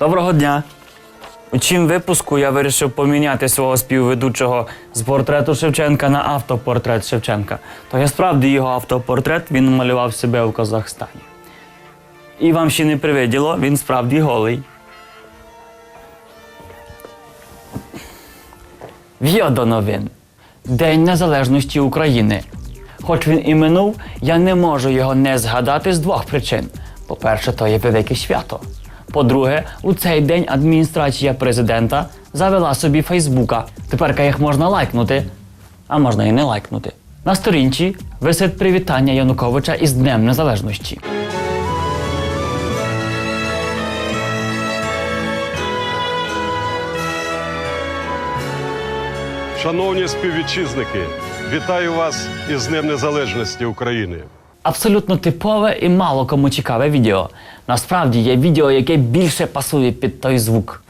Доброго дня. У чим випуску я вирішив поміняти свого співведучого з портрету Шевченка на автопортрет Шевченка. То я справді його автопортрет він малював себе у Казахстані. І вам ще не привиділо, він справді голий. В'йо до новин. День Незалежності України. Хоч він і минув, я не можу його не згадати з двох причин. По-перше, то є велике свято. По-друге, у цей день адміністрація президента завела собі Фейсбука. Тепер їх можна лайкнути, а можна і не лайкнути. На сторінці висить привітання Януковича із Днем Незалежності. Шановні співвітчизники, вітаю вас із Днем Незалежності України. Абсолютно типове і мало кому цікаве відео. Насправді є відео, яке більше пасує під той звук.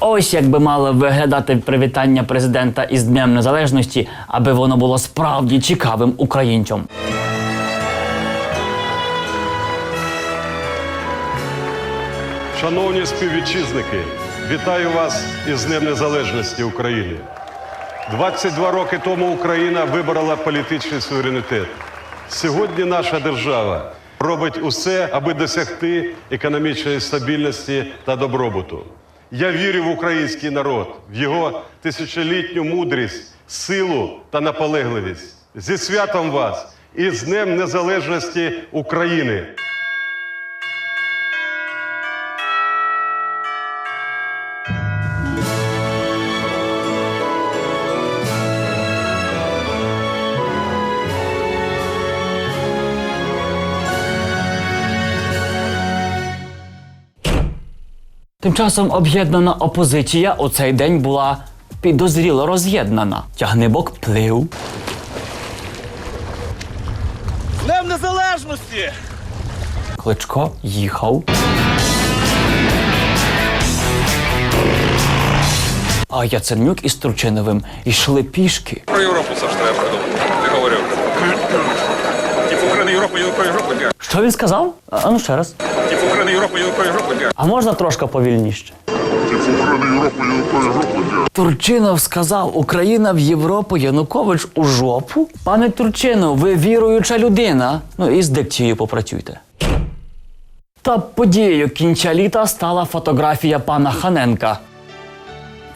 Ось як би мало виглядати привітання президента із Днем Незалежності, аби воно було справді цікавим українцям. Шановні співвітчизники, вітаю вас із Днем Незалежності України. 22 роки тому Україна виборола політичний суверенітет. Сьогодні наша держава робить усе, аби досягти економічної стабільності та добробуту. Я вірю в український народ, в його тисячолітню мудрість, силу та наполегливість. Зі святом вас і з Днем Незалежності України! Тим часом об'єднана опозиція у цей день була підозріло роз'єднана. Тягнибок плив, Днем Незалежності! Кличко їхав. А Яценюк із Турчиновим йшли пішки. Про Європу завжди треба придумати. Я говорю. Типу України Європа, Європа, Європа. Що він сказав? А ну ще раз. України Європа, Європа, Європа. А можна трошки повільніше? Турчинов сказав, Україна в Європу, Янукович у жопу. Пане Турчинов, ви віруюча людина. Ну і з дикцією попрацюйте. Та подією кінця літа стала фотографія пана Ханенка.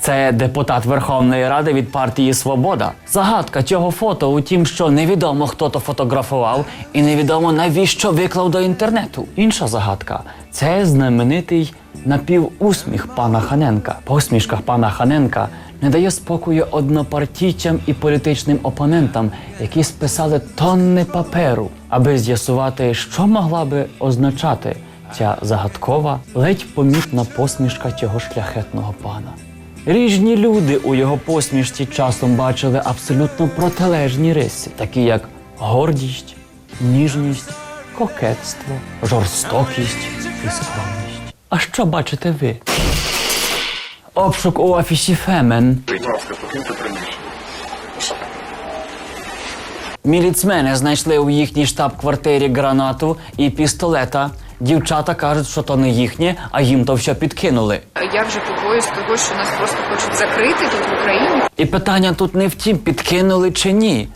Це депутат Верховної Ради від партії Свобода. Загадка цього фото у тім, що невідомо хто то фотографував, і невідомо навіщо виклав до інтернету. Інша загадка це знаменитий напівусміх пана Ханенка. Посмішка пана Ханенка не дає спокою однопартійцям і політичним опонентам, які списали тонни паперу, аби з'ясувати, що могла би означати ця загадкова, ледь помітна посмішка цього шляхетного пана. Ріжні люди у його посмішці часом бачили абсолютно протилежні риси, такі як гордість, ніжність, кокетство, жорстокість і скромність. А що бачите ви? Обшук у офісі Фемен. Міліцмени знайшли у їхній штаб-квартирі гранату і пістолета. Дівчата кажуть, що то не їхнє, а їм то все підкинули. Я вже побоюсь того, що нас просто хочуть закрити тут в Україні. І питання тут не в тім, підкинули чи ні.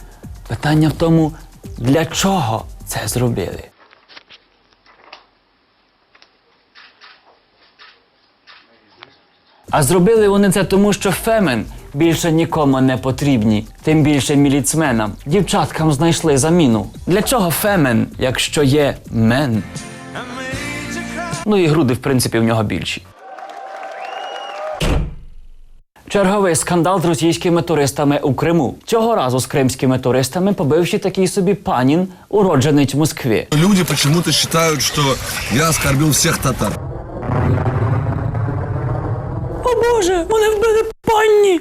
Питання в тому, для чого це зробили. А зробили вони це тому, що фемен більше нікому не потрібні, тим більше міліцменам. Дівчаткам знайшли заміну. Для чого фемен, якщо є мен? Ну і груди, в принципі, в нього більші. Черговий скандал з російськими туристами у Криму. Цього разу з кримськими туристами побивши такий собі панін, уродженець Москви. Люди почему-то считают, что я оскорбил всех татар. О Боже, вони вбили панні!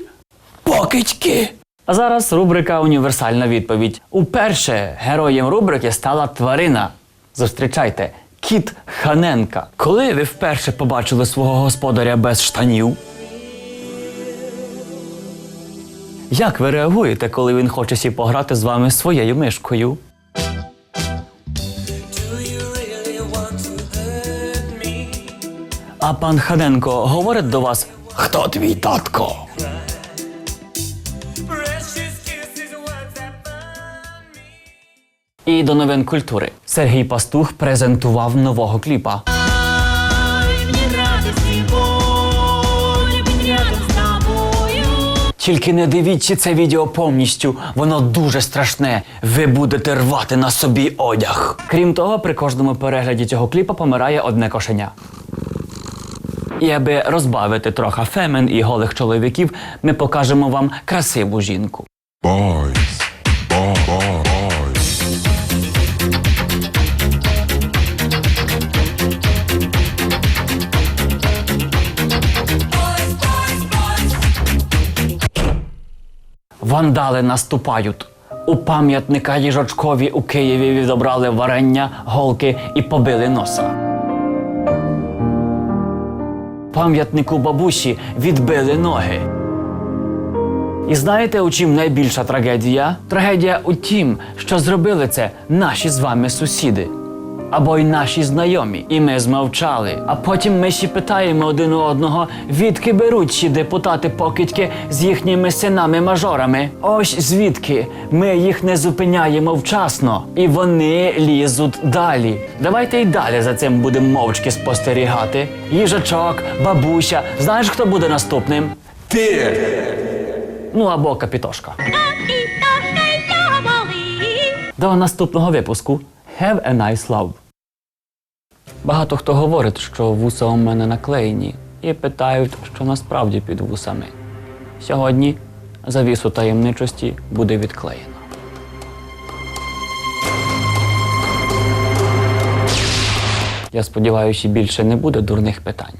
Покидьки! А зараз рубрика Універсальна відповідь. Уперше героєм рубрики стала тварина. Зустрічайте, кіт Ханенка. Коли ви вперше побачили свого господаря без штанів? Як ви реагуєте, коли він хоче сі пограти з вами своєю мишкою? А пан Ханенко говорить до вас, хто твій татко? І до новин культури. Сергій Пастух презентував нового кліпа. Тільки не дивіться це відео повністю, воно дуже страшне. Ви будете рвати на собі одяг. Крім того, при кожному перегляді цього кліпа помирає одне кошеня. І аби розбавити трохи фемен і голих чоловіків, ми покажемо вам красиву жінку. Boys. Вандали наступають. У пам'ятника їжачкові у Києві відобрали варення, голки і побили носа. Пам'ятнику бабусі відбили ноги. І знаєте, у чим найбільша трагедія? Трагедія у тім, що зробили це наші з вами сусіди. Або й наші знайомі, і ми змовчали. А потім ми ще питаємо один у одного, відки беруть ці депутати покидьки з їхніми синами-мажорами. Ось звідки ми їх не зупиняємо вчасно, і вони лізуть далі. Давайте й далі за цим будемо мовчки спостерігати. Їжачок, бабуся. Знаєш, хто буде наступним? Ти! Ну або капітошка. До наступного випуску. Have a nice love. Багато хто говорить, що вуса у мене наклеєні, і питають, що насправді під вусами. Сьогодні завісу таємничості буде відклеєно. Я сподіваюся, більше не буде дурних питань.